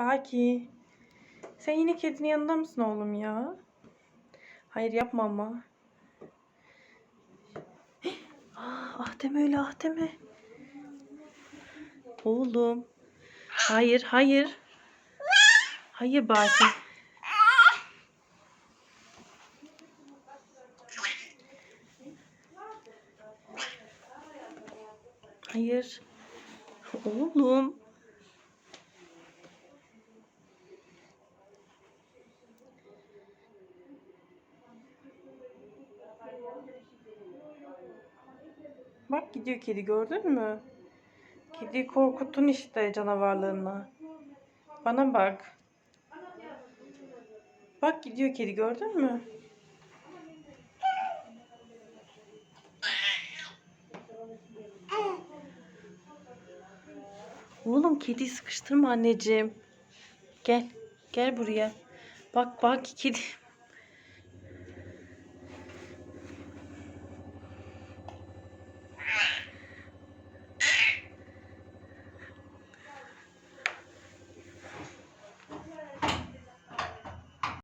Baki. Sen yine kedinin yanında mısın oğlum ya? Hayır yapma ama. Ah, deme öyle ah deme. Oğlum. Hayır hayır. Hayır Baki. Hayır. Oğlum. Bak gidiyor kedi gördün mü? Kediyi korkuttun işte canavarlığınla. Bana bak. Bak gidiyor kedi gördün mü? Oğlum kediyi sıkıştırma anneciğim. Gel. Gel buraya. Bak bak kedi